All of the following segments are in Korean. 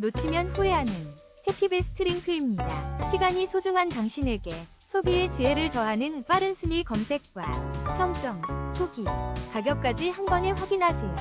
놓치면 후회하는 해피베스트 링크입니다. 시간이 소중한 당신에게 소비의 지혜를 더하는 빠른 순위 검색과 평점, 후기, 가격까지 한 번에 확인하세요.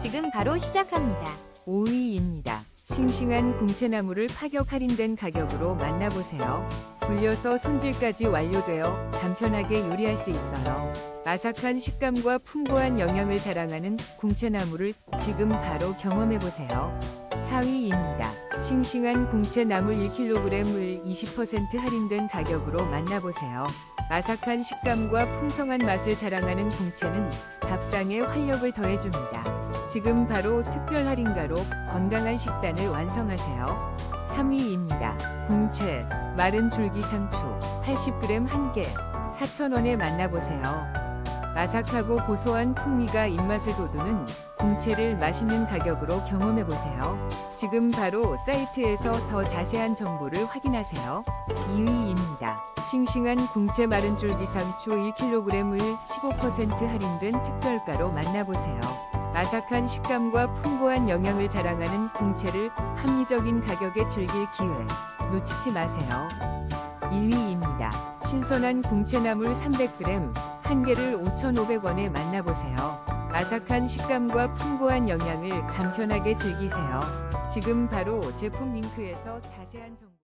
지금 바로 시작합니다. 5위입니다. 싱싱한 궁채나무를 파격 할인된 가격으로 만나보세요. 불려서 손질까지 완료되어 간편하게 요리할 수 있어요. 아삭한 식감과 풍부한 영양을 자랑하는 궁채나무를 지금 바로 경험해보세요. 4위입니다. 싱싱한 궁채나물 1kg을 20% 할인된 가격으로 만나보세요. 아삭한 식감과 풍성한 맛을 자랑하는 궁채는 밥상에 활력을 더해줍니다. 지금 바로 특별 할인가로 건강한 식단을 완성하세요. 3위입니다. 궁채 마른 줄기 상추 80g 1개 4,000원에 만나보세요. 아삭하고 고소한 풍미가 입맛을 돋우는 궁채를 맛있는 가격으로 경험해보세요. 지금 바로 사이트에서 더 자세한 정보를 확인하세요. 2위입니다. 싱싱한 궁채 마른 줄기 상추 1kg을 15% 할인된 특별가로 만나보세요. 아삭한 식감과 풍부한 영양을 자랑하는 궁채를 합리적인 가격에 즐길 기회 놓치지 마세요. 1위입니다. 신선한 궁채나물 300g 한 개를 5,500원에 만나보세요. 아삭한 식감과 풍부한 영양을 간편하게 즐기세요. 지금 바로 제품 링크에서 자세한 정보